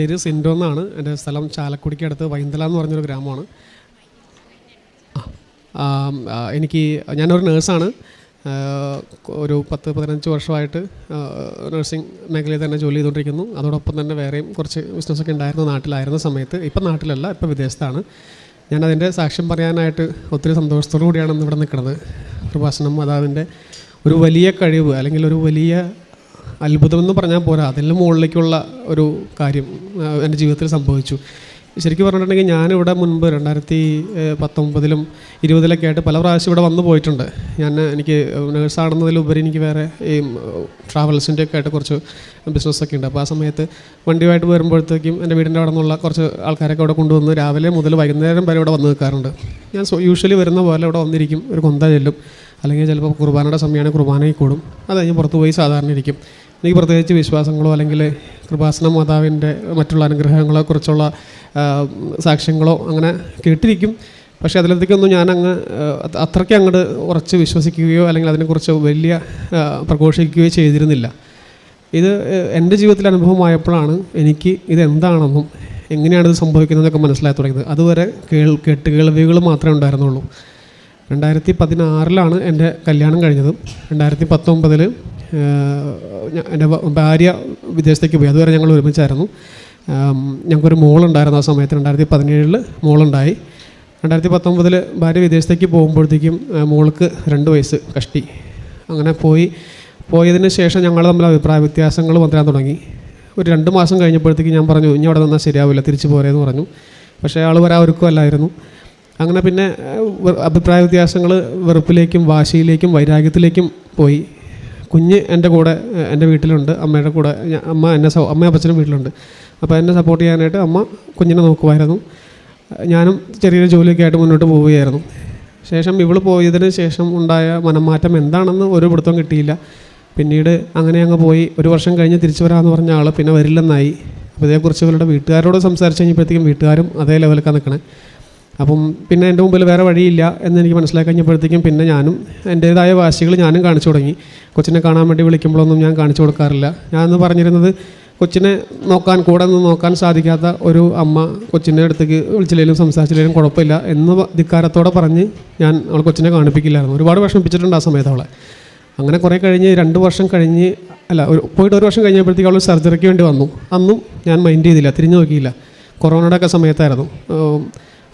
പേര് സിൻഡോ എന്നാണ്. എന്റെ സ്ഥലം ചാലക്കുടിക്ക് അടുത്ത് വൈന്തല എന്ന് പറഞ്ഞൊരു ഗ്രാമമാണ്. എനിക്ക് ഞാനൊരു നേഴ്സാണ്. ഒരു പത്ത് പതിനഞ്ച് വർഷമായിട്ട് നഴ്സിംഗ് മേഖലയിൽ തന്നെ ജോലി ചെയ്തുകൊണ്ടിരിക്കുന്നു. അതോടൊപ്പം തന്നെ വേറെയും കുറച്ച് ബിസിനസ്സൊക്കെ ഉണ്ടായിരുന്നു നാട്ടിലായിരുന്ന സമയത്ത്. ഇപ്പം നാട്ടിലല്ല ഇപ്പം വിദേശത്താണ്. ഞാനതിന്റെ സാക്ഷ്യം പറയാനായിട്ട് ഒത്തിരി സന്തോഷത്തോടു കൂടിയാണ് ഇന്ന് ഇവിടെ നിൽക്കുന്നത് പ്രഭാഷണം അതാതിന്റെ ഒരു വലിയ കഴിവ് അല്ലെങ്കിൽ ഒരു വലിയ അത്ഭുതം എന്ന് പറഞ്ഞാൽ പോരാ. അതിന്റെ മുകളിലേക്കുള്ള ഒരു കാര്യം എന്റെ ജീവിതത്തിൽ സംഭവിച്ചു. ശരിക്കും പറഞ്ഞിട്ടുണ്ടെങ്കിൽ ഞാനിവിടെ മുൻപ് രണ്ടായിരത്തി പത്തൊമ്പതിലും ഇരുപതിലൊക്കെ ആയിട്ട് പല പ്രാവശ്യം ഇവിടെ വന്നു പോയിട്ടുണ്ട്. ഞാൻ എനിക്ക് നേഴ്സാണെന്നതിലുപരി എനിക്ക് വേറെ ഈ ട്രാവൽസിന്റെ ഒക്കെ ആയിട്ട് കുറച്ച് ബിസിനസ്സൊക്കെ ഉണ്ട്. അപ്പോൾ ആ സമയത്ത് വണ്ടിയുമായിട്ട് വരുമ്പോഴത്തേക്കും എന്റെ വീടിന്റെ അവിടെ നിന്നുള്ള കുറച്ച് ആൾക്കാരൊക്കെ അവിടെ കൊണ്ടുവന്ന് രാവിലെ മുതൽ വൈകുന്നേരം വരെ ഇവിടെ വന്ന് നിൽക്കാറുണ്ട്. ഞാൻ യൂഷ്വലി വരുന്ന പോലെ ഇവിടെ വന്നിരിക്കും. ഒരു കൊന്ത ചെല്ലും. അല്ലെങ്കിൽ ചിലപ്പോൾ കുർബാനയുടെ സമയമാണ് കുർബാനയിൽ കൂടും. അത് കഴിഞ്ഞ് പുറത്ത് പോയി സാധാരണ ഇരിക്കും. എനിക്ക് പ്രത്യേകിച്ച് വിശ്വാസങ്ങളോ അല്ലെങ്കിൽ കൃപാസന മാതാവിന്റെ മറ്റുള്ള അനുഗ്രഹങ്ങളെ കുറിച്ചുള്ള സാക്ഷ്യങ്ങളോ അങ്ങനെ കേട്ടിരിക്കും. പക്ഷേ അതിലത്തേക്കൊന്നും ഞാൻ അത്രയ്ക്ക് അങ്ങോട്ട് ഉറച്ച് വിശ്വസിക്കുകയോ അല്ലെങ്കിൽ അതിനെക്കുറിച്ച് വലിയ പ്രഘോഷിക്കുകയോ ചെയ്തിരുന്നില്ല. ഇത് എന്റെ ജീവിതത്തിൽ അനുഭവമായപ്പോഴാണ് എനിക്ക് ഇത് എന്താണെന്നും എങ്ങനെയാണ് ഇത് സംഭവിക്കുന്നതെന്നൊക്കെ മനസ്സിലായി തുടങ്ങിയത്. അതുവരെ കേൾ കേട്ട് കേൾവികൾ മാത്രമേ ഉണ്ടായിരുന്നുള്ളൂ. രണ്ടായിരത്തി പതിനാറിലാണ് എന്റെ കല്യാണം കഴിഞ്ഞത്. രണ്ടായിരത്തി പത്തൊമ്പതിൽ എന്റെ ഭാര്യ വിദേശത്തേക്ക് പോയി. അതുവരെ ഞങ്ങൾ ഒരുമിച്ചായിരുന്നു. ഞങ്ങൾക്കൊരു മോളുണ്ടായിരുന്നു ആ സമയത്ത്. രണ്ടായിരത്തി പതിനേഴിൽ മോളുണ്ടായി. രണ്ടായിരത്തി പത്തൊമ്പതിൽ ഭാര്യ വിദേശത്തേക്ക് പോകുമ്പോഴത്തേക്കും മോൾക്ക് രണ്ട് വയസ്സ് കഷ്ടി. അങ്ങനെ പോയി. പോയതിന് ശേഷം ഞങ്ങൾ തമ്മിൽ അഭിപ്രായ വ്യത്യാസങ്ങൾ വന്നിരാൻ തുടങ്ങി. ഒരു രണ്ട് മാസം കഴിഞ്ഞപ്പോഴത്തേക്ക് ഞാൻ പറഞ്ഞു ഇനി അവിടെ നിന്നാൽ ശരിയാവില്ല തിരിച്ചു പോരേന്ന് പറഞ്ഞു. പക്ഷേ ആൾ വരാൻ ഒരുക്കമല്ലായിരുന്നു അങ്ങനെ പിന്നെ അഭിപ്രായ വ്യത്യാസങ്ങൾ വെറുപ്പിലേക്കും വാശിയിലേക്കും വൈരാഗ്യത്തിലേക്കും പോയി. കുഞ്ഞ് എന്റെ കൂടെ എന്റെ വീട്ടിലുണ്ട്. അമ്മയുടെ കൂടെ അമ്മ എന്നെ സൗ അമ്മയും അപ്പച്ചനും വീട്ടിലുണ്ട്. അപ്പോൾ എന്നെ സപ്പോർട്ട് ചെയ്യാനായിട്ട് അമ്മ കുഞ്ഞിനെ നോക്കുമായിരുന്നു. ഞാനും ചെറിയൊരു ജോലിയൊക്കെ ആയിട്ട് മുന്നോട്ട് പോവുകയായിരുന്നു. ശേഷം ഇവൾ പോയതിന് ശേഷം ഉണ്ടായ മനംമാറ്റം എന്താണെന്ന് ഒരു പിടുത്തം കിട്ടിയില്ല. പിന്നീട് അങ്ങനെ അങ്ങ് പോയി. ഒരു വർഷം കഴിഞ്ഞ് തിരിച്ചു വരാമെന്ന് പറഞ്ഞ ആൾ പിന്നെ വരില്ലെന്നായി. അപ്പോൾ ഇതേക്കുറിച്ച് ഇവരുടെ വീട്ടുകാരോട് സംസാരിച്ച് കഴിഞ്ഞപ്പോഴത്തേക്കും വീട്ടുകാരും അതേ ലെവലൊക്കെ നിൽക്കണേ അപ്പം പിന്നെ എന്റെ മുമ്പിൽ വേറെ വഴിയില്ല എന്ന് എനിക്ക് മനസ്സിലാക്കി കഴിഞ്ഞപ്പോഴത്തേക്കും പിന്നെ ഞാനും എന്റേതായ വാശികൾ ഞാനും കാണിച്ചു തുടങ്ങി. കൊച്ചിനെ കാണാൻ വേണ്ടി വിളിക്കുമ്പോഴൊന്നും ഞാൻ കാണിച്ചു കൊടുക്കാറില്ല. ഞാനെന്ന് പറഞ്ഞിരുന്നത് കൊച്ചിനെ നോക്കാൻ കൂടെ നിന്ന് നോക്കാൻ സാധിക്കാത്ത ഒരു അമ്മ കൊച്ചിന്റെ അടുത്തേക്ക് വിളിച്ചില്ലെങ്കിലും സംസാരിച്ചില്ലെങ്കിലും കുഴപ്പമില്ല എന്ന് ധിക്കാരത്തോടെ പറഞ്ഞ് ഞാൻ അവൾ കൊച്ചിനെ കാണിപ്പിക്കില്ലായിരുന്നു. ഒരുപാട് വിഷമിപ്പിച്ചിട്ടുണ്ട് ആ സമയത്ത് അവളെ. അങ്ങനെ കുറേ കഴിഞ്ഞ് രണ്ട് വർഷം കഴിഞ്ഞ് അല്ല ഒരു പോയിട്ട് ഒരു വർഷം കഴിഞ്ഞപ്പോഴത്തേക്ക് അവൾ സർജറിക്ക് വേണ്ടി വന്നു. അന്നും ഞാൻ മൈൻഡ് ചെയ്തില്ല തിരിഞ്ഞു നോക്കിയില്ല. കൊറോണയുടെ ഒക്കെ സമയത്തായിരുന്നു.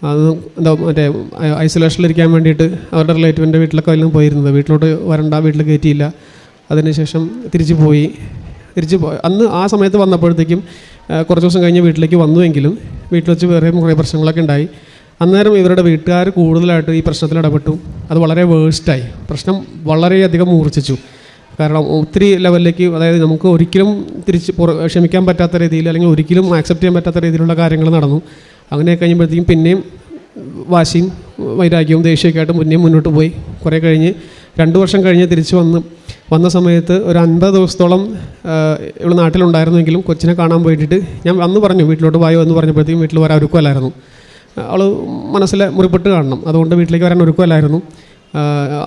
അത് എന്താ മറ്റേ ഐസൊലേഷനിലിരിക്കാൻ വേണ്ടിയിട്ട് അവരുടെ റിലേറ്റീവിന്റെ വീട്ടിലൊക്കെ വല്ലതും പോയിരുന്നത്. വീട്ടിലോട്ട് വരണ്ട വീട്ടിൽ കയറ്റിയില്ല. അതിനുശേഷം തിരിച്ചു പോയി. തിരിച്ച് പോയി അന്ന് ആ സമയത്ത് വന്നപ്പോഴത്തേക്കും കുറച്ച് ദിവസം കഴിഞ്ഞ് വീട്ടിലേക്ക് വന്നുവെങ്കിലും വീട്ടിൽ വെച്ച് വേറെ കുറേ പ്രശ്നങ്ങളൊക്കെ ഉണ്ടായി. അന്നേരം ഇവരുടെ വീട്ടുകാർ കൂടുതലായിട്ട് ഈ പ്രശ്നത്തിൽ ഇടപെട്ടു. അത് വളരെ വേഴ്സ്റ്റായി പ്രശ്നം വളരെയധികം മൂർച്ഛിച്ചു കാരണം ഒത്തിരി ലെവലിലേക്ക് അതായത് നമുക്ക് ഒരിക്കലും തിരിച്ച് ക്ഷമിക്കാൻ പറ്റാത്ത രീതിയിൽ അല്ലെങ്കിൽ ഒരിക്കലും ആക്സെപ്റ്റ് ചെയ്യാൻ പറ്റാത്ത രീതിയിലുള്ള കാര്യങ്ങൾ നടന്നു. അങ്ങനെ കഴിയുമ്പോഴത്തേക്കും പിന്നെയും വാശിയും വൈരാഗ്യവും ദേഷ്യമൊക്കെ ആയിട്ട് മുന്നേ മുന്നോട്ട് പോയി. കുറേ കഴിഞ്ഞ് രണ്ട് വർഷം കഴിഞ്ഞ് തിരിച്ചു വന്ന് വന്ന സമയത്ത് ഒരു അൻപത് ദിവസത്തോളം ഇവിടെ നാട്ടിലുണ്ടായിരുന്നെങ്കിലും കൊച്ചിനെ കാണാൻ പോയിട്ട് ഞാൻ അന്ന് പറഞ്ഞു വീട്ടിലോട്ട് വായോ എന്ന് പറഞ്ഞപ്പോഴത്തേക്കും വീട്ടിൽ വരാൻ ഒരുക്കമല്ലായിരുന്നു. അവൾ മനസ്സിലെ മുറിപ്പെട്ട് കാണണം. അതുകൊണ്ട് വീട്ടിലേക്ക് വരാൻ ഒരുക്കമല്ലായിരുന്നു.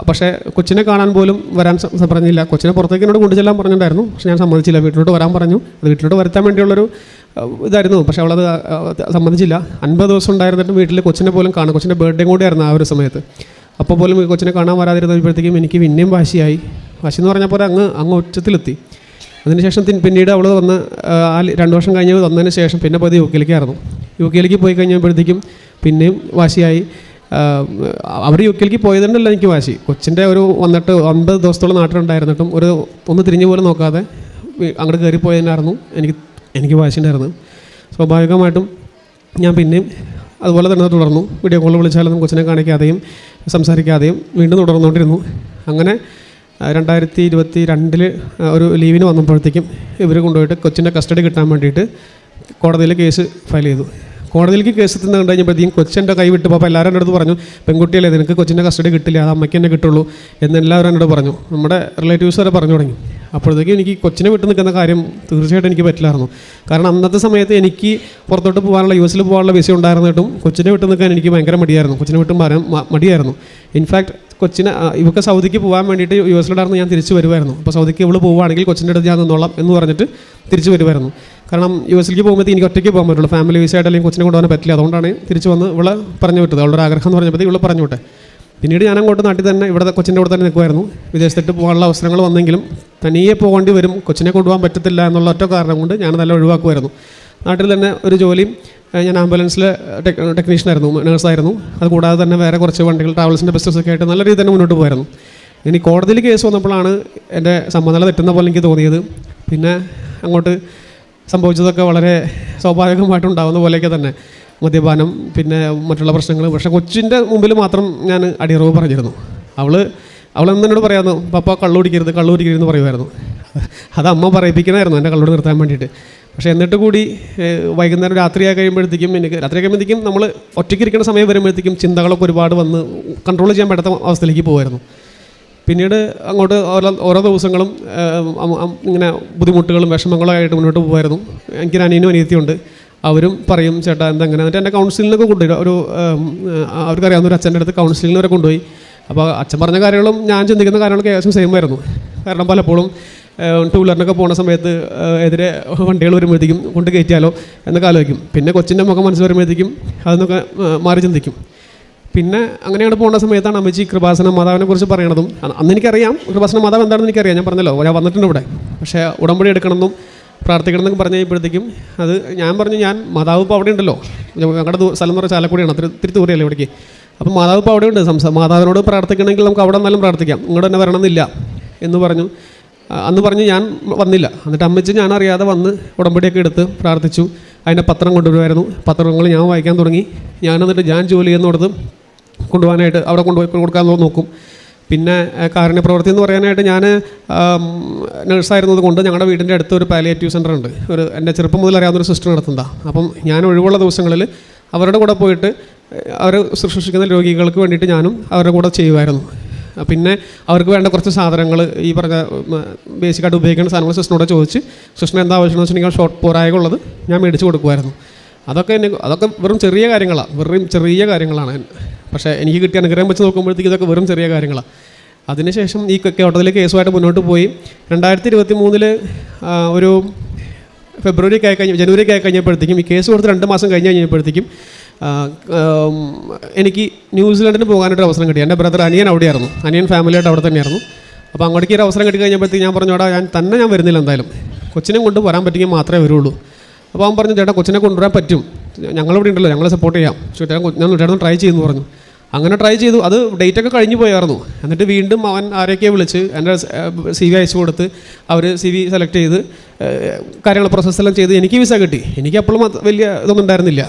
പക്ഷേ കൊച്ചിനെ കാണാൻ പോലും വരാൻ പറഞ്ഞില്ല. കൊച്ചിനെ പുറത്തേക്ക് എന്നോട് കൊണ്ടുചെല്ലാൻ പറഞ്ഞിട്ടുണ്ടായിരുന്നു. പക്ഷേ ഞാൻ സമ്മതിച്ചില്ല. വീട്ടിലോട്ട് വരാൻ പറഞ്ഞു. അത് വീട്ടിലോട്ട് വരുത്താൻ വേണ്ടിയുള്ളൊരു ഇതായിരുന്നു. പക്ഷെ അവളത് സംബന്ധിച്ചില്ല. അൻപത് ദിവസം ഉണ്ടായിരുന്നിട്ടും വീട്ടിൽ കൊച്ചിനെ പോലും കാണാം കൊച്ചിന്റെ ബർത്ത്ഡേ കൂടിയായിരുന്നു ആ ഒരു സമയത്ത്. അപ്പോൾ പോലും കൊച്ചിനെ കാണാൻ വരാതിരുന്നപ്പോഴത്തേക്കും എനിക്ക് പിന്നെയും വാശിയായി. വാശി എന്ന് പറഞ്ഞപ്പോൾ അങ്ങ് അങ്ങ് ഉച്ചത്തിലെത്തി അതിനുശേഷം പിന്നീട് അവൾ വന്ന് ആ, രണ്ട് വർഷം കഴിഞ്ഞ് വന്നതിന് ശേഷം പിന്നെ പോയത് യു കെയിലേക്കായിരുന്നു. യു കെയിലേക്ക് പോയി കഴിഞ്ഞപ്പോഴത്തേക്കും പിന്നെയും വാശിയായി. അവർ യു കെയിലേക്ക് പോയതുകൊണ്ടല്ല എനിക്ക് വാശി. കൊച്ചിന്റെ ഒരു വന്നിട്ട് ഒൻപത് ദിവസത്തോളം നാട്ടിലുണ്ടായിരുന്നിട്ടും ഒരു ഒന്ന് തിരിഞ്ഞു പോലും നോക്കാതെ അങ്ങോട്ട് കയറിപ്പോയതിനായിരുന്നു എനിക്ക് എനിക്ക് വാശിയുണ്ടായിരുന്നു. സ്വാഭാവികമായിട്ടും ഞാൻ പിന്നെയും അതുപോലെ തന്നെ തുടർന്നു. വീഡിയോ കോൾ വിളിച്ചാലും കൊച്ചിനെ കാണിക്കാതെയും സംസാരിക്കാതെയും വീണ്ടും തുടർന്നുകൊണ്ടിരുന്നു. അങ്ങനെ രണ്ടായിരത്തി ഇരുപത്തി രണ്ടിൽ ഒരു ലീവിന് വന്നപ്പോഴത്തേക്കും ഇവർ കൊണ്ടുപോയിട്ട് കൊച്ചിന്റെ കസ്റ്റഡി കിട്ടാൻ വേണ്ടിയിട്ട് കോടതിയിൽ കേസ് ഫയൽ ചെയ്തു. കോടതിയിലേക്ക് കേസ് എത്തുന്ന കണ്ടു കഴിഞ്ഞപ്പോഴത്തേക്കും കൊച്ചിന്റെ കൈ വിട്ട് അപ്പോൾ എല്ലാവരും എന്റെ അടുത്ത് പറഞ്ഞു പെൺകുട്ടിയല്ലേ നിനക്ക് കൊച്ചിന്റെ കസ്റ്റഡി കിട്ടില്ല അത് അമ്മയ്ക്ക് തന്നെ കിട്ടുള്ളൂ എന്ന് എല്ലാവരും എന്നോട് പറഞ്ഞു. നമ്മുടെ റിലേറ്റീവ്സ് വരെ പറഞ്ഞു തുടങ്ങി. അപ്പോഴത്തേക്കും എനിക്ക് കൊച്ചിനെ വിട്ട് നിൽക്കുന്ന കാര്യം തീർച്ചയായിട്ടും എനിക്ക് പറ്റില്ലായിരുന്നു. കാരണം അന്നത്തെ സമയത്ത് എനിക്ക് പുറത്തോട്ട് പോകാനുള്ള യു എസിൽ പോകാനുള്ള വിസ ഉണ്ടായിരുന്നിട്ടും കൊച്ചിനെ വിട്ട് നിൽക്കാൻ എനിക്ക് ഭയങ്കര മടിയായിരുന്നു. കൊച്ചിനെ വിട്ട് മ- മടിയായിരുന്നു. ഇൻഫാക്ട് കൊച്ചിനെ ഇവക്ക് സൗദിക്ക് പോകാൻ വേണ്ടിയിട്ട് യു എസിലുണ്ടായിരുന്നു ഞാൻ തിരിച്ചു വരുമായിരുന്നു അപ്പോൾ സൗദിക്ക് ഇവൾ പോവുകയാണെങ്കിൽ കൊച്ചിന്റെ അടുത്ത് ഞാൻ നിന്നോളാം എന്ന് പറഞ്ഞിട്ട് തിരിച്ചു വരുമായിരുന്നു കാരണം യു എസിലേക്ക് പോകുമ്പോൾ എനിക്ക് ഒറ്റയ്ക്ക് പോകാൻ പറ്റുള്ളൂ. ഫാമിലി വിസയായിട്ട് അല്ലെങ്കിൽ കൊച്ചിനെ കൊണ്ടുപോകാൻ പറ്റില്ല. അതുകൊണ്ടാണ് തിരിച്ചു വന്ന് ഇവളെ പറഞ്ഞു വിട്ടത് അവളുടെ ആഗ്രഹം എന്ന് പറഞ്ഞപ്പോഴത്തേക്ക് ഇവിടെ പറഞ്ഞു വിട്ടെ പിന്നീട് ഞാൻ അങ്ങോട്ട് നാട്ടിൽ തന്നെ ഇവിടെ കൊച്ചിന്റെ കൂടെ തന്നെ നിൽക്കുമായിരുന്നു. വിദേശത്തേക്ക് പോകാനുള്ള അവസരങ്ങൾ വന്നെങ്കിലും തനിയെ പോകേണ്ടി വരും കൊച്ചിനെ കൊണ്ടുപോകാൻ പറ്റത്തില്ല എന്നുള്ള ഒറ്റ കാരണം കൊണ്ട് ഞാൻ നല്ല ഒഴിവാക്കുമായിരുന്നു. നാട്ടിൽ തന്നെ ഒരു ജോലിയും ഞാൻ ആംബുലൻസിൽ ടെക് ടെക്നീഷ്യനായിരുന്നു നേഴ്സായിരുന്നു. അതുകൂടാതെ തന്നെ വേറെ കുറച്ച് വണ്ടികൾ ട്രാവൽസിന്റെ ബിസിനസ്സൊക്കെ ആയിട്ട് നല്ല രീതിയിൽ തന്നെ മുന്നോട്ട് പോയിരുന്നു ഇനി കോടതിയിൽ കേസ് വന്നപ്പോഴാണ് എന്റെ സമ്മതല തെറ്റുന്ന പോലെ എനിക്ക് തോന്നിയത്. പിന്നെ അങ്ങോട്ട് സംഭവിച്ചതൊക്കെ വളരെ സ്വാഭാവികമായിട്ടുണ്ടാകുന്ന പോലെയൊക്കെ തന്നെ. മദ്യപാനം പിന്നെ മറ്റുള്ള പ്രശ്നങ്ങൾ. പക്ഷേ കൊച്ചിന്റെ മുമ്പിൽ മാത്രം ഞാൻ അടിയറവ് പറഞ്ഞിരുന്നു. അവൾ അവൾ എന്നോട് പറയാമെന്നു പപ്പ കള്ളു കുടിക്കരുത് കള്ളു കുടിക്കരുത് എന്ന് പറയുമായിരുന്നു. അത് അമ്മ പറയിപ്പിക്കണമായിരുന്നു എന്റെ കള്ളോട് നിർത്താൻ വേണ്ടിയിട്ട്. പക്ഷേ എന്നിട്ട് കൂടി വൈകുന്നേരം രാത്രിയായി കഴിയുമ്പോഴത്തേക്കും എനിക്ക് രാത്രി കഴിയുമ്പോഴത്തേക്കും നമ്മൾ ഒറ്റയ്ക്ക് ഇരിക്കുന്ന സമയം വരുമ്പോഴത്തേക്കും ചിന്തകളൊക്കെ ഒരുപാട് വന്ന് കൺട്രോൾ ചെയ്യാൻ പറ്റാത്ത അവസ്ഥയിലേക്ക് പോകുമായിരുന്നു പിന്നീട് അങ്ങോട്ട് ഓരോ ഓരോ ദിവസങ്ങളും ഇങ്ങനെ ബുദ്ധിമുട്ടുകളും വിഷമങ്ങളും ആയിട്ട് മുന്നോട്ട് പോകുമായിരുന്നു എനിക്കൊരു അനിയനും അനിയത്തിയുണ്ട് അവരും പറയും ചേട്ടാ എന്താ അങ്ങനെ എന്നിട്ട് എന്റെ കൗൺസിലിനൊക്കെ കൊണ്ടുപോയി. ഒരു അവർക്കറിയാവുന്ന ഒരു അച്ഛന്റെ അടുത്ത് കൗൺസിലിന് വരെ കൊണ്ടുപോയി. അപ്പോൾ അച്ഛൻ പറഞ്ഞ കാര്യങ്ങളും ഞാൻ ചിന്തിക്കുന്ന കാര്യങ്ങളൊക്കെ ഏകദേശം സെയിം ആയിരുന്നു. കാരണം പലപ്പോഴും ടൂ വീലറിനൊക്കെ പോകുന്ന സമയത്ത് എതിരെ വണ്ടികൾ വരുമ്പോഴത്തേക്കും കൊണ്ട് കയറ്റിയാലോ എന്നൊക്കെ ആലോചിക്കും. പിന്നെ കൊച്ചിന്റെ മുഖം മനസ്സിൽ വരുമ്പോഴത്തേക്കും അതൊന്നൊക്കെ മാറി ചിന്തിക്കും. പിന്നെ അങ്ങനെയാണ് പോകുന്ന സമയത്താണ് അമ്മച്ചി കൃപാസന മാതാവിനെ കുറിച്ച് പറയണതും. അന്ന് എനിക്കറിയാം കൃപാസന മാതാവ് എന്താണെന്ന് എനിക്കറിയാം. ഞാൻ പറഞ്ഞല്ലോ ഞാൻ വന്നിട്ടുണ്ട് ഇവിടെ. പക്ഷേ ഉടമ്പടി എടുക്കണമെന്നും പ്രാർത്ഥിക്കണം എന്നൊക്കെ പറഞ്ഞു അത് ഞാൻ പറഞ്ഞു ഞാൻ മാതാവ് ഇപ്പോൾ അവിടെ ഉണ്ടല്ലോ. ഞങ്ങളുടെ സ്ഥലം പറഞ്ഞാൽ ചാലക്കുടിയാണ് അത്ര ഇത്തിരി ദൂരെയല്ലേ ഇവിടേക്ക്. അപ്പോൾ മാതാവ് ഇപ്പോൾ അവിടെയുണ്ട് സംസാ മാതാവിനോട് പ്രാർത്ഥിക്കണമെങ്കിൽ നമുക്ക് അവിടെ നിന്നാലും പ്രാർത്ഥിക്കാം. ഇങ്ങോട്ട് തന്നെ വരണമെന്നില്ല. എന്ന് പറഞ്ഞു. അന്ന് പറഞ്ഞ് ഞാൻ വന്നില്ല. എന്നിട്ട് അമ്മച്ചി ഞാൻ അറിയാതെ വന്ന് ഉടമ്പടിയൊക്കെ എടുത്ത് പ്രാർത്ഥിച്ചു. അതിന്റെ പത്രം കൊണ്ടുവരുമായിരുന്നു. പത്രങ്ങൾ ഞാൻ വായിക്കാൻ തുടങ്ങി. ഞാൻ എന്നിട്ട് ഞാൻ ജോലി ചെയ്യുന്നിടത്ത് കൊണ്ടുപോകാനായിട്ട് അവിടെ കൊണ്ടുപോയി കൊടുക്കാൻ നോക്കും. പിന്നെ ആ, കാരുണ്യ പ്രവൃത്തി എന്ന് പറയാനായിട്ട് ഞാൻ നഴ്സായിരുന്നത് കൊണ്ട് ഞങ്ങളുടെ വീടിന്റെ അടുത്ത് ഒരു പാലിയേറ്റീവ് സെന്റർ ഉണ്ട്. ഒരു എന്റെ ചെറുപ്പം മുതൽ അറിയാവുന്ന ഒരു സിസ്റ്റർ നടത്തുന്നതാണ് അപ്പം ഞാൻ ഒഴിവുള്ള ദിവസങ്ങളിൽ അവരുടെ കൂടെ പോയിട്ട് അവർ ശുശ്രൂഷിക്കുന്ന രോഗികൾക്ക് വേണ്ടിയിട്ട് ഞാനും അവരുടെ കൂടെ ചെയ്യുമായിരുന്നു പിന്നെ അവർക്ക് വേണ്ട കുറച്ച് സാധനങ്ങൾ ഈ പറഞ്ഞ ബേസിക്കായിട്ട് ഉപയോഗിക്കേണ്ട സാധനങ്ങൾ സിസ്റ്ററിനോട് ചോദിച്ച് സിസ്റ്ററിന് എന്താ ആവശ്യമെന്ന് വെച്ചിട്ടുണ്ടെങ്കിൽ ഷോർട്ട് പോരായ ഉള്ളത് ഞാൻ മേടിച്ച് കൊടുക്കുമായിരുന്നു അതൊക്കെ എന്നെ അതൊക്കെ വെറും ചെറിയ കാര്യങ്ങളാണ് വെറും ചെറിയ കാര്യങ്ങളാണ്. പക്ഷേ എനിക്ക് കിട്ടിയ അനുഗ്രഹം വെച്ച് നോക്കുമ്പോഴത്തേക്ക് ഇതൊക്കെ വെറും ചെറിയ കാര്യങ്ങളാണ് അതിനുശേഷം ഈ കേട്ടതിലെ കേസുമായിട്ട് മുന്നോട്ട് പോയി. രണ്ടായിരത്തി ഇരുപത്തി മൂന്നിൽ ഒരു ഫെബ്രുവരി ഒക്കെ ആയി കഴിഞ്ഞ് ജനുവരി ഒക്കെ ആയി കഴിഞ്ഞപ്പോഴത്തേക്കും ഈ കേസ് കൊടുത്ത് രണ്ട് മാസം കഴിഞ്ഞ് കഴിഞ്ഞപ്പോഴത്തേക്കും എനിക്ക് ന്യൂസിലൻഡിന് പോകാനൊരു അവസരം കിട്ടി. എന്റെ ബ്രദർ അനിയൻ അവിടെയായിരുന്നു. അനിയൻ ഫാമിലിയായിട്ട് അവിടെ തന്നെയായിരുന്നു. അപ്പോൾ അങ്ങോട്ടേക്ക് ഒരു അവസരം കിട്ടി കഴിഞ്ഞപ്പോഴത്തേക്ക് ഞാൻ പറഞ്ഞു "എടാ, ഞാൻ തന്നെ ഞാൻ വരുന്നില്ല എന്തായാലും. കൊച്ചിനെ കൊണ്ട് വരാൻ പറ്റുമെങ്കിൽ മാത്രമേ വരുള്ളൂ. അപ്പോൾ അവൻ പറഞ്ഞു ചേട്ടാ കൊച്ചിനെ കൊണ്ടുവരാൻ പറ്റും. ഞങ്ങളിവിടെ ഉണ്ടല്ലോ ഞങ്ങളെ സപ്പോർട്ട് ചെയ്യാം. പക്ഷേ ചേട്ടൻ ഞാൻ ചേട്ടൻ ട്രൈ ചെയ്യുന്നു പറഞ്ഞു. അങ്ങനെ ട്രൈ ചെയ്തു. അത് ഡേറ്റ് ഒക്കെ കഴിഞ്ഞു പോയായിരുന്നു. എന്നിട്ട് വീണ്ടും അവൻ ആരെയൊക്കെ വിളിച്ച് എന്റെ സി വി അയച്ചു കൊടുത്ത് അവർ സി വി സെലക്ട് ചെയ്ത് കാര്യങ്ങൾ പ്രോസസ്സെല്ലാം ചെയ്ത് എനിക്ക് വിസ കിട്ടി. എനിക്ക് അപ്പോഴും വലിയ ഇതൊന്നും ഉണ്ടായിരുന്നില്ല.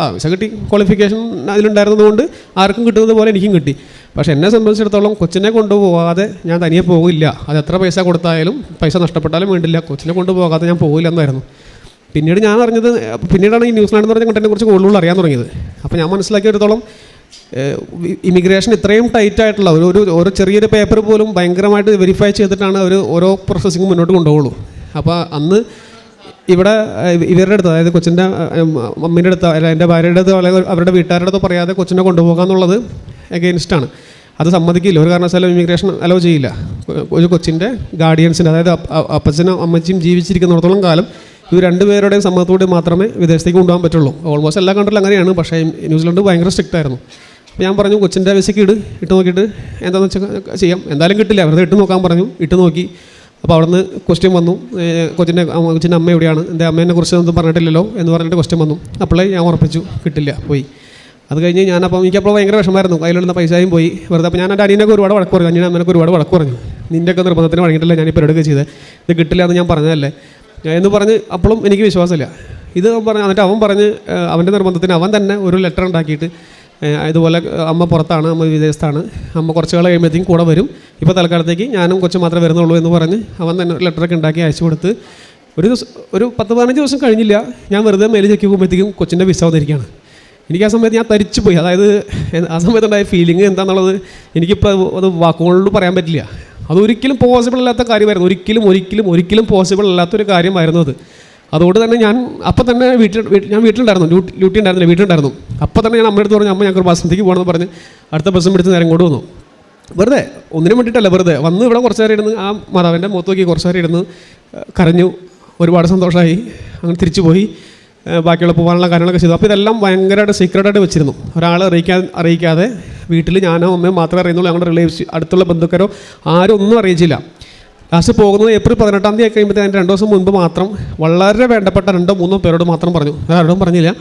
ആ വിസ കിട്ടി. ക്വാളിഫിക്കേഷൻ അതിലുണ്ടായിരുന്നതുകൊണ്ട് ആർക്കും കിട്ടുന്നത് പോലെ എനിക്കും കിട്ടി. പക്ഷേ എന്നെ സംബന്ധിച്ചിടത്തോളം കൊച്ചിനെ കൊണ്ടുപോകാതെ ഞാൻ തനിയെ പോകില്ല അത് എത്ര പൈസ കൊടുത്തായാലും പൈസ നഷ്ടപ്പെട്ടാലും വേണ്ടില്ല. കൊച്ചിനെ കൊണ്ടുപോകാതെ ഞാൻ പോകില്ല എന്നായിരുന്നു. പിന്നീട് ഞാൻ അറിഞ്ഞത് പിന്നീടാണ് ഈ ന്യൂസിലാൻഡ് എന്ന് പറഞ്ഞ കണ്ടതിനെ കുറിച്ച് കൂടുതൽ അറിയാൻ തുടങ്ങിയത്. അപ്പോൾ ഞാൻ മനസ്സിലാക്കിയെടുത്തോളം ഇമിഗ്രേഷൻ ഇത്രയും ടൈറ്റ് ആയിട്ടുള്ള ഒരു ഒരു ചെറിയൊരു പേപ്പർ പോലും ഭയങ്കരമായിട്ട് വെരിഫൈ ചെയ്തിട്ടാണ് അവർ ഓരോ പ്രോസസ്സിങ് മുന്നോട്ട് കൊണ്ടുപോകുള്ളൂ. അപ്പോൾ അന്ന് ഇവിടെ ഇവരുടെ അടുത്ത് അതായത് കൊച്ചിന്റെ മമ്മീന്റെ അടുത്ത് അല്ല എന്റെ ഭാര്യയുടെ അടുത്ത് അല്ലെങ്കിൽ അവരുടെ വീട്ടുകാരുടെ അടുത്ത് പറയാതെ കൊച്ചിനെ കൊണ്ടുപോകുക എന്നുള്ളത് എഗെയിൻസ്റ്റാണ് അത് സമ്മതിക്കില്ല. ഒരു കാരണവശാലും ഇമിഗ്രേഷൻ അലോ ചെയ്യില്ല. ഒരു കൊച്ചിന്റെ ഗാർഡിയൻസിന്റെ അതായത് അപ്പച്ചനും അമ്മച്ചിയും ജീവിച്ചിരിക്കുന്നിടത്തോളം കാലം ഇത് രണ്ടുപേരുടെയും സമ്മതത്തോടെ മാത്രമേ വിദേശത്തേക്ക് കൊണ്ടുപോകാൻ പറ്റുള്ളൂ. ഓൾമോസ്റ്റ് എല്ലാ കൺട്രിലും അങ്ങനെയാണ്. പക്ഷേ ന്യൂസിലാൻഡ് ഭയങ്കര സ്ട്രിക്റ്റ് ആയിരുന്നു. അപ്പോൾ ഞാൻ പറഞ്ഞു കൊച്ചിന്റെ വിസയ്ക്ക് ഇട് ഇട്ട് നോക്കിയിട്ട് എന്താണെന്ന് വെച്ചാൽ ചെയ്യാം. എന്തായാലും കിട്ടില്ല. വെറുതെ ഇട്ട് നോക്കാൻ പറഞ്ഞു. ഇട്ട് നോക്കി. അപ്പോൾ അവിടുന്ന് ക്വസ്റ്റ്യൻ വന്നു. കൊച്ചിന്റെ കൊച്ചിന്റെ അമ്മ എവിടെയാണ്? എന്റെ അമ്മേനെ കുറിച്ച് ഒന്നും പറഞ്ഞിട്ടില്ലല്ലോ? എന്ന് പറഞ്ഞിട്ട് ക്വസ്റ്റ്യൻ വന്നു. അപ്പോഴേ ഞാൻ ഉറപ്പിച്ചു കിട്ടില്ല പോയി. അത് കഴിഞ്ഞ് ഞാനപ്പോൾ എനിക്കപ്പോൾ ഭയങ്കര വിഷമമായിരുന്നു. കയ്യിലുള്ള പൈസയും പോയി. വെറുതെ അപ്പോൾ ഞാൻ എന്റെ അനിയനൊക്കെ ഒരുപാട് വഴക്ക് പറഞ്ഞു. അനിയനെ അമ്മേനൊക്കെ ഒരുപാട് വഴക്ക് പറഞ്ഞു. നിന്റെയൊക്കെ നിർബന്ധത്തിന് വഴങ്ങിയിട്ടില്ല ഞാൻ ഇപ്പോൾ എടുക്കുക ചെയ്തത്? ഇത് കിട്ടില്ല എന്ന് ഞാൻ പറഞ്ഞതല്ലേ? എന്ന് പറഞ്ഞ് അപ്പോഴും എനിക്ക് വിശ്വാസമില്ല. ഇത് പറഞ്ഞു എന്നിട്ട് അവൻ പറഞ്ഞ് അവന്റെ നിർബന്ധത്തിന് അവൻ തന്നെ ഒരു ലെറ്റർ ഉണ്ടാക്കിയിട്ട് ഇതുപോലെ അമ്മ പുറത്താണ് അമ്മ വിദേശത്താണ് അമ്മ കുറച്ച് കാലം കഴിയുമ്പോഴത്തേക്കും കൂടെ വരും. ഇപ്പോൾ തൽക്കാലത്തേക്ക് ഞാനും കൊച്ചു മാത്രമേ വരുന്നുള്ളൂ എന്ന് പറഞ്ഞ് അവൻ തന്നെ ഒരു ലെറ്ററൊക്കെ ഉണ്ടാക്കി അയച്ചു കൊടുത്ത് ഒരു ദിവസം ഒരു പത്ത് പതിനഞ്ച് ദിവസം കഴിഞ്ഞില്ല. ഞാൻ വെറുതെ മേലിൽ ചെക്ക് പോകുമ്പോഴത്തേക്കും കൊച്ചിന്റെ വിസ വന്നിരിക്കുകയാണ്. എനിക്ക് ആ സമയത്ത് ഞാൻ തരിച്ചു പോയി അതായത് ആ സമയത്തുണ്ടായ ഫീലിംഗ് എന്താണെന്നുള്ളത് എനിക്കിപ്പോൾ അത് വാക്കുകളിൽ പറയാൻ പറ്റില്ല. അതൊരിക്കലും പോസിബിൾ അല്ലാത്ത കാര്യമായിരുന്നു. ഒരിക്കലും ഒരിക്കലും ഒരിക്കലും പോസിബിൾ അല്ലാത്തൊരു കാര്യമായിരുന്നു അത്. അതുകൊണ്ട് തന്നെ ഞാൻ അപ്പം തന്നെ വീട്ടിൽ ഞാൻ വീട്ടിലുണ്ടായിരുന്നു. ഡ്യൂട്ടി ഡ്യൂട്ടി ഉണ്ടായിരുന്നില്ല വീട്ടിലുണ്ടായിരുന്നു. അപ്പം തന്നെ ഞാൻ അമ്മയുടെ അടുത്ത് പറഞ്ഞു അമ്മ ഞങ്ങൾക്ക് ബസ്സിലേക്ക് പോകണമെന്ന് പറഞ്ഞ് അടുത്ത ബസ്സും പിടിച്ച് നേരം കൊണ്ട് വന്നു. വെറുതെ ഒന്നിനും വേണ്ടിയിട്ടല്ല വെറുതെ. വന്ന് ഇവിടെ കുറച്ച് നേരം ഇരുന്ന് ആ മാതാവിന്റെ മുഖത്ത് നോക്കി കുറച്ച് നേരം ഇരുന്ന് കരഞ്ഞു. ഒരുപാട് സന്തോഷമായി. അങ്ങനെ തിരിച്ചു പോയി. ബാക്കിയുള്ള പോകാനുള്ള കാര്യങ്ങളൊക്കെ ചെയ്തു. അപ്പോൾ ഇതെല്ലാം ഭയങ്കരമായിട്ട് സീക്രട്ടായിട്ട് വെച്ചിരുന്നു. ഒരാളെ അറിയിക്കാൻ അറിയിക്കാതെ വീട്ടിൽ ഞാനോ അമ്മയോ മാത്രമേ അറിയുന്നുള്ളൂ. ഞങ്ങളുടെ റിലേഷൻ അടുത്തുള്ള ബന്ധുക്കാരോ ആരും ഒന്നും അറിയിച്ചില്ല. ലാസ്റ്റ് പോകുന്നത് ഏപ്രിൽ പതിനെട്ടാം തീയതി കഴിയുമ്പോഴത്തേ അതിന്റെ രണ്ട് ദിവസം മുൻപ് മാത്രം വളരെ വേണ്ടപ്പെട്ട രണ്ടോ മൂന്നോ പേരോട് മാത്രം പറഞ്ഞു. വേറെ ആരോടും പറഞ്ഞില്ല.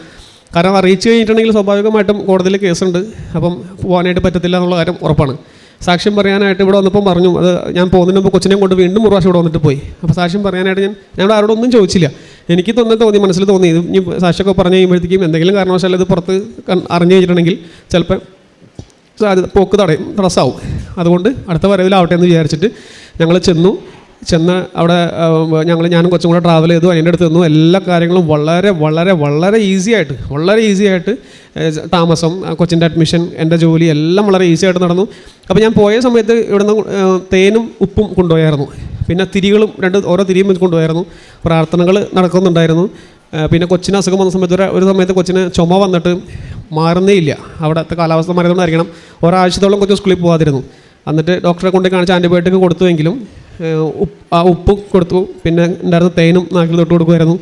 കാരണം അറിയിച്ചു കഴിഞ്ഞിട്ടുണ്ടെങ്കിൽ സ്വാഭാവികമായിട്ടും കോടതിയിൽ കേസുണ്ട്. അപ്പം പോകാനായിട്ട് പറ്റത്തില്ല എന്നുള്ള കാര്യം ഉറപ്പാണ്. സാക്ഷ്യം പറയാനായിട്ട് ഇവിടെ വന്നപ്പം പറഞ്ഞു അത് ഞാൻ പോകുന്നതിന് മുമ്പ് കൊച്ചിനെയും കൊണ്ട് വീണ്ടും ഒരു പ്രാവശ്യം ഇവിടെ വന്നിട്ട് പോയി. അപ്പോൾ സാക്ഷ്യം പറയാനായിട്ട് ഞാൻ ഞങ്ങൾ ആരോടൊന്നും ചോദിച്ചില്ല. എനിക്ക് തന്നെ തോന്നി മനസ്സിൽ തോന്നി. ഇത് ഇനി സാക്ഷിയൊക്കെ പറഞ്ഞു കഴിയുമ്പോഴത്തേക്കും എന്തെങ്കിലും കാരണവശാൽ ഇത് പുറത്ത് അറിഞ്ഞു കഴിഞ്ഞിട്ടുണ്ടെങ്കിൽ ചിലപ്പോൾ സാധ്യത പോക്ക് തടയും തടസ്സമാവും അതുകൊണ്ട് അടുത്ത വരവിലാവട്ടെ എന്ന് വിചാരിച്ചിട്ട് ഞങ്ങൾ ചെന്നു. ചെന്ന് അവിടെ ഞങ്ങൾ ഞാനും കൊച്ചും കൂടെ ട്രാവൽ ചെയ്തു. അതിന്റെ അടുത്ത് നിന്നു. എല്ലാ കാര്യങ്ങളും വളരെ വളരെ വളരെ ഈസി ആയിട്ട് വളരെ ഈസി ആയിട്ട് താമസം കൊച്ചിന്റെ അഡ്മിഷൻ എന്റെ ജോലി എല്ലാം വളരെ ഈസി ആയിട്ട് നടന്നു. അപ്പോൾ ഞാൻ പോയ സമയത്ത് ഇവിടുന്ന് തേനും ഉപ്പും കൊണ്ടുപോയായിരുന്നു. പിന്നെ തിരികളും രണ്ട് ഓരോ തിരിയും കൊണ്ടുപോയായിരുന്നു. പ്രാർത്ഥനകൾ നടക്കുന്നുണ്ടായിരുന്നു. പിന്നെ കൊച്ചിന് അസുഖം വന്ന സമയത്ത് ഒരു- സമയത്ത് കൊച്ചിന് ചുമ വന്നിട്ട് മാറുന്നേ ഇല്ല. അവിടുത്തെ കാലാവസ്ഥ മാറിയതുകൊണ്ടായിരിക്കണം. ഒരാഴ്ചത്തോളം കൊച്ചു സ്കൂളിൽ പോകാതിരുന്നു എന്നിട്ട് ഡോക്ടറെ കൊണ്ട് കാണിച്ച് ആന്റിബയോട്ടിക് കൊടുത്തുവെങ്കിലും ആ ഉപ്പ് കൊടുത്തു. പിന്നെ ഉണ്ടായിരുന്ന തേനും നാക്കിൽ തൊട്ട് കൊടുക്കുമായിരുന്നു.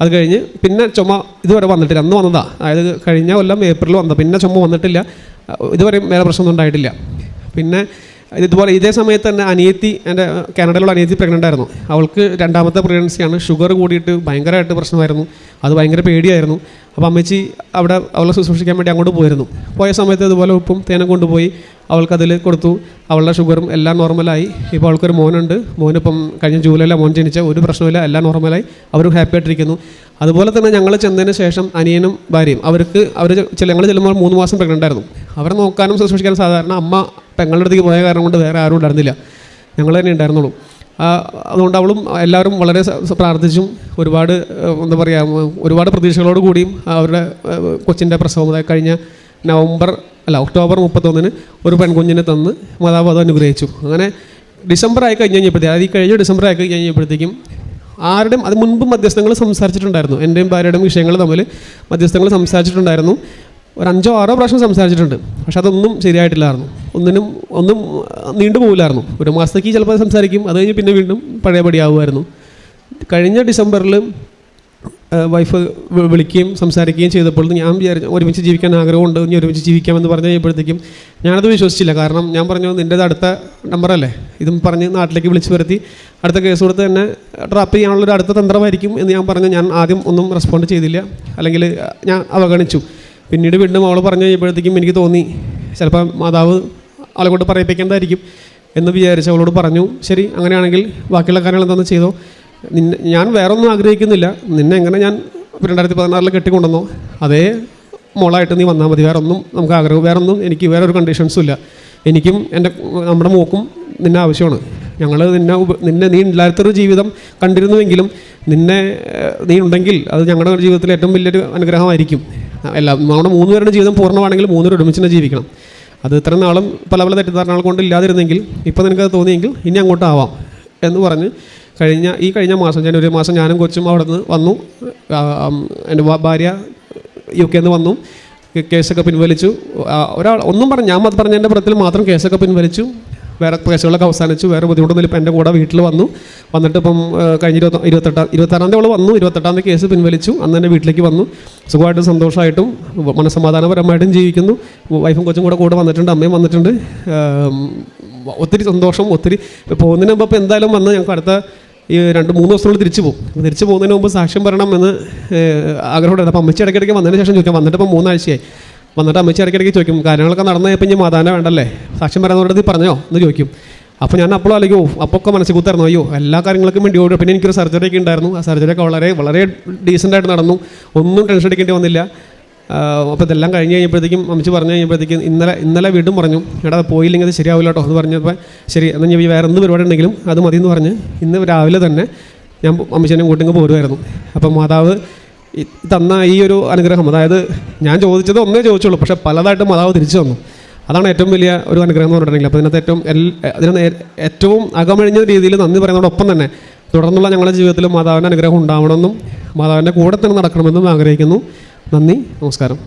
അത് കഴിഞ്ഞ് പിന്നെ ചുമ ഇതുവരെ വന്നിട്ടില്ല. അന്ന് വന്നതാ. അതായത് കഴിഞ്ഞ കൊല്ലം ഏപ്രിൽ വന്നത്. പിന്നെ ചുമ വന്നിട്ടില്ല. ഇതുവരെയും വേറെ പ്രശ്നമൊന്നും ഉണ്ടായിട്ടില്ല. പിന്നെ ഇതുപോലെ ഇതേ സമയത്ത് തന്നെ അനിയത്തി എന്റെ കാനഡയിലുള്ള അനിയത്തി പ്രഗ്നന്റ് ആയിരുന്നു. അവൾക്ക് രണ്ടാമത്തെ പ്രഗ്നൻസിയാണ് ഷുഗർ കൂടിയിട്ട് ഭയങ്കരമായിട്ട് പ്രശ്നമായിരുന്നു. അത് ഭയങ്കര പേടിയായിരുന്നു. അപ്പോൾ അമ്മച്ചി അവിടെ അവളെ ശുശ്രൂഷിക്കാൻ വേണ്ടി അങ്ങോട്ട് പോയിരുന്നു. പോയ സമയത്ത് ഇതുപോലെ ഉപ്പും തേനും കൊണ്ടുപോയി അവൾക്കതിൽ കൊടുത്തു. അവളുടെ ഷുഗറും എല്ലാം നോർമലായി ഇപ്പോൾ അവൾക്കൊരു മോനുണ്ട്. മോനിപ്പം കഴിഞ്ഞ ജൂലൈയിലെ മോൻ ജനിച്ച ഒരു പ്രശ്നമില്ല എല്ലാം നോർമലായി അവരും ഹാപ്പി ആയിട്ടിരിക്കുന്നു. അതുപോലെ തന്നെ ഞങ്ങൾ ചെന്നതിന് ശേഷം അനിയനും ഭാര്യയും. അവർക്ക് അവർ ഞങ്ങൾ ചെല്ലുമ്പോൾ മൂന്ന് മാസം പ്രഗ്നന്റ് ആയിരുന്നു. അവരെ നോക്കാനും ശുശ്രൂഷിക്കാനും സാധാരണ അമ്മ പെങ്ങളുടെ അടുത്തേക്ക് പോയ കാരണം കൊണ്ട് വേറെ ആരും ഉണ്ടായിരുന്നില്ല. ഞങ്ങൾ തന്നെ ഉണ്ടായിരുന്നുള്ളൂ. അതുകൊണ്ട് അവളും എല്ലാവരും വളരെ പ്രാർത്ഥിച്ചും ഒരുപാട് എന്താ പറയുക ഒരുപാട് പ്രതീക്ഷകളോട് കൂടിയും അവരുടെ കൊച്ചിന്റെ പ്രസവം കഴിഞ്ഞ നവംബർ അല്ല ഒക്ടോബർ മുപ്പത്തൊന്നിന് ഒരു പെൺകുഞ്ഞിനെ തന്ന് മാതാവ് അത് അനുഗ്രഹിച്ചു. അങ്ങനെ ഡിസംബർ ആയി കഴിഞ്ഞ് കഴിഞ്ഞപ്പോഴത്തേക്കും കഴിഞ്ഞ ഡിസംബർ ആയി കഴിഞ്ഞ് കഴിഞ്ഞപ്പോഴത്തേക്കും ആരുടെയും അത് മുൻപ് മധ്യസ്ഥങ്ങൾ സംസാരിച്ചിട്ടുണ്ടായിരുന്നു. എന്റെയും ഭാര്യയുടെയും വിഷയങ്ങൾ തമ്മിൽ മധ്യസ്ഥങ്ങൾ സംസാരിച്ചിട്ടുണ്ടായിരുന്നു. ഒരു അഞ്ചോ ആറോ പ്രാവശ്യം സംസാരിച്ചിട്ടുണ്ട്. പക്ഷെ അതൊന്നും ശരിയായിട്ടില്ലായിരുന്നു. ഒന്നിനും ഒന്നും നീണ്ടു പോകില്ലായിരുന്നു ഒരു മാസത്തേക്ക് ചിലപ്പോൾ സംസാരിക്കും. അത് കഴിഞ്ഞ് പിന്നെ വീണ്ടും പഴയപടിയാവുമായിരുന്നു കഴിഞ്ഞ ഡിസംബറിൽ വൈഫ് വിളിക്കുകയും സംസാരിക്കുകയും ചെയ്തപ്പോൾ ഞാൻ വിചാരിച്ചു ഒരുമിച്ച് ജീവിക്കാൻ ആഗ്രഹമുണ്ട്. ഇനി ഒരുമിച്ച് ജീവിക്കാമെന്ന് പറഞ്ഞു കഴിയുമ്പോഴത്തേക്കും ഞാനത് വിശ്വസിച്ചില്ല. കാരണം ഞാൻ പറഞ്ഞു നിന്റേത് അടുത്ത നമ്പറല്ലേ ഇതും പറഞ്ഞ് നാട്ടിലേക്ക് വിളിച്ചു വരുത്തി. അടുത്ത കേസ് കൊടുത്ത് തന്നെ ട്രാപ്പ് ചെയ്യാനുള്ളൊരു അടുത്ത തന്ത്രമായിരിക്കും എന്ന് ഞാൻ പറഞ്ഞു. ഞാൻ ആദ്യം ഒന്നും റെസ്പോണ്ട് ചെയ്തില്ല. അല്ലെങ്കിൽ ഞാൻ അവഗണിച്ചു. പിന്നീട് വീണ്ടും അവൾ പറഞ്ഞു കഴിയുമ്പോഴത്തേക്കും എനിക്ക് തോന്നി ചിലപ്പോൾ മാതാവ് അവളെ കൊണ്ട് പറയിപ്പിക്കേണ്ടതായിരിക്കും എന്ന് വിചാരിച്ച് അവളോട് പറഞ്ഞു ശരി അങ്ങനെയാണെങ്കിൽ ബാക്കിയുള്ള കാര്യങ്ങൾ എന്താണെന്ന് ചെയ്തോ. നിന്നെ ഞാൻ വേറൊന്നും ആഗ്രഹിക്കുന്നില്ല. നിന്നെ എങ്ങനെ ഞാൻ രണ്ടായിരത്തി പതിനാറിൽ കെട്ടിക്കൊണ്ടുവന്നോ? അതേ മോളായിട്ട് നീ വന്നാൽ മതി. വേറെ ഒന്നും നമുക്ക് ആഗ്രഹം വേറൊന്നും എനിക്ക് വേറെ ഒരു കണ്ടീഷൻസും ഇല്ല. എനിക്കും എന്റെ നമ്മുടെ മോക്കും നിന്നെ ആവശ്യമാണ്. ഞങ്ങൾ നിന്നെ നിന്നെ നീ ഇല്ലാത്തൊരു ജീവിതം കണ്ടിരുന്നുവെങ്കിലും നിന്നെ നീ ഉണ്ടെങ്കിൽ അത് ഞങ്ങളുടെ ജീവിതത്തിൽ ഏറ്റവും വലിയൊരു അനുഗ്രഹമായിരിക്കും. എല്ലാ നമ്മുടെ മൂന്ന് പേരുടെ ജീവിതം പൂർണമാണെങ്കിൽ മൂന്നുപേർ ഒരുമിച്ച് തന്നെ ജീവിക്കണം. അത് ഇത്ര നാളും പല പല തെറ്റിദ്ധാരണകൾ കൊണ്ട് ഇല്ലാതിരുന്നെങ്കിൽ ഇപ്പോൾ നിനക്കത് തോന്നിയെങ്കിൽ ഇനി അങ്ങോട്ടാവാം എന്ന് പറഞ്ഞ് കഴിഞ്ഞ ഈ കഴിഞ്ഞ മാസം ഞാൻ ഒരു മാസം ഞാനും കൊച്ചും അവിടെ നിന്ന് വന്നു എന്റെ ഭാര്യ യു കെയിൽ നിന്ന് വന്നു. കേ- കേസൊക്കെ പിൻവലിച്ചു. ഒരാൾ ഒന്നും പറഞ്ഞു ഞാൻ പറഞ്ഞ പറഞ്ഞതിന്റെ പുറത്തിൽ മാത്രം കേസൊക്കെ പിൻവലിച്ചു. വേറെ കേസുകളൊക്കെ അവസാനിച്ചു. വേറെ ബുദ്ധിമുട്ടൊന്നുമില്ല ഇപ്പം എന്റെ കൂടെ വീട്ടിൽ വന്നു. വന്നിട്ട് ഇപ്പം കഴിഞ്ഞ ഇരുപത്തി ഇരുപത്തെട്ടാം ഇരുപത്താറാം തീയതി അവൾ വന്നു. ഇരുപത്തെട്ടാം തീയതി കേസ് പിൻവലിച്ചു. അന്ന് തന്നെ വീട്ടിലേക്ക് വന്നു. സുഖമായിട്ടും സന്തോഷമായിട്ടും മനസ്സമാധാനപരമായിട്ടും ജീവിക്കുന്നു. വൈഫും കൊച്ചും കൂടെ കൂടെ വന്നിട്ടുണ്ട്. അമ്മയും വന്നിട്ടുണ്ട്. ഒത്തിരി സന്തോഷം ഒത്തിരി പോകുന്നതിന് മുമ്പ് ഇപ്പോൾ എന്തായാലും വന്ന് ഞങ്ങൾക്ക് അടുത്ത ഈ രണ്ട് മൂന്ന് ദിവസത്തിനുള്ളിൽ തിരിച്ചു പോകും. തിരിച്ചു പോകുന്നതിന് മുമ്പ് സാക്ഷ്യം പറയണം എന്ന് ആഗ്രഹമുണ്ടായിരുന്നു. അപ്പോൾ അമ്മച്ചി ഇടയ്ക്കിടയ്ക്ക് വന്നതിന് ശേഷം ചോദിക്കാം. വന്നിട്ട് ഇപ്പോൾ മൂന്നാഴ്ചയായി. വന്നിട്ട് അമ്മച്ചി ഇടയ്ക്കിടയ്ക്ക് ചോദിക്കും കാര്യങ്ങളൊക്കെ നടന്നു കഴിഞ്ഞപ്പോൾ ഇനി മാതാവിനെ വേണ്ടല്ലേ? സാക്ഷ്യം പറയാൻ പറഞ്ഞോ എന്ന് ചോദിക്കും. അപ്പോൾ ഞാൻ അപ്പോഴും അല്ലെങ്കിൽ അപ്പോൾ ഒക്കെ മനസ്സിൽ കൂത്തായിരുന്നു അയ്യോ എല്ലാ കാര്യങ്ങൾക്കും വേണ്ടി ഓടി. പിന്നെ എനിക്കൊരു സർജറി ഒക്കെ ഉണ്ടായിരുന്നു. ആ സർജറി ഒക്കെ വളരെ വളരെ ഡീസന്റ് ആയിട്ട് നടന്നു. ഒന്നും ടെൻഷൻ അടിക്കേണ്ടി വന്നില്ല. അപ്പോൾ ഇതെല്ലാം കഴിഞ്ഞ് കഴിഞ്ഞപ്പോഴത്തേക്കും അമ്മച്ചി പറഞ്ഞു കഴിഞ്ഞപ്പോഴത്തേക്കും ഇന്നലെ ഇന്നലെ വീണ്ടും പറഞ്ഞു എടാ പോയില്ലെങ്കിൽ അത് ശരിയാവില്ല കേട്ടോ എന്ന് പറഞ്ഞപ്പോൾ ശരി എന്നാൽ ഞാൻ വേറെ എന്ത് പരിപാടി ഉണ്ടെങ്കിലും അത് മതി എന്ന് പറഞ്ഞ് ഇന്ന് രാവിലെ തന്നെ ഞാൻ അമ്മച്ചേനെ കൂട്ടിങ്ങ് പോരുമായിരുന്നു അപ്പം മാതാവ് തന്ന ഈ ഒരു അനുഗ്രഹം അതായത് ഞാൻ ചോദിച്ചത് ഒന്നേ ചോദിച്ചുള്ളൂ പക്ഷേ പലതായിട്ട് മാതാവ് തിരിച്ചു വന്നു അതാണ് ഏറ്റവും വലിയ ഒരു അനുഗ്രഹം എന്ന് പറഞ്ഞിട്ടുണ്ടെങ്കിൽ. അപ്പോൾ ഇതിനകത്ത് ഏറ്റവും എൽ അതിന് ഏറ്റവും അകമഴിഞ്ഞ രീതിയിൽ നന്ദി പറയുന്നതോടൊപ്പം തന്നെ തുടർന്നുള്ള ഞങ്ങളുടെ ജീവിതത്തിൽ മാതാവിന്റെ അനുഗ്രഹം ഉണ്ടാവണമെന്നും മാതാവിന്റെ കൂടെ തന്നെ നടക്കണമെന്നും ആഗ്രഹിക്കുന്നു. നന്ദി നമസ്കാരം.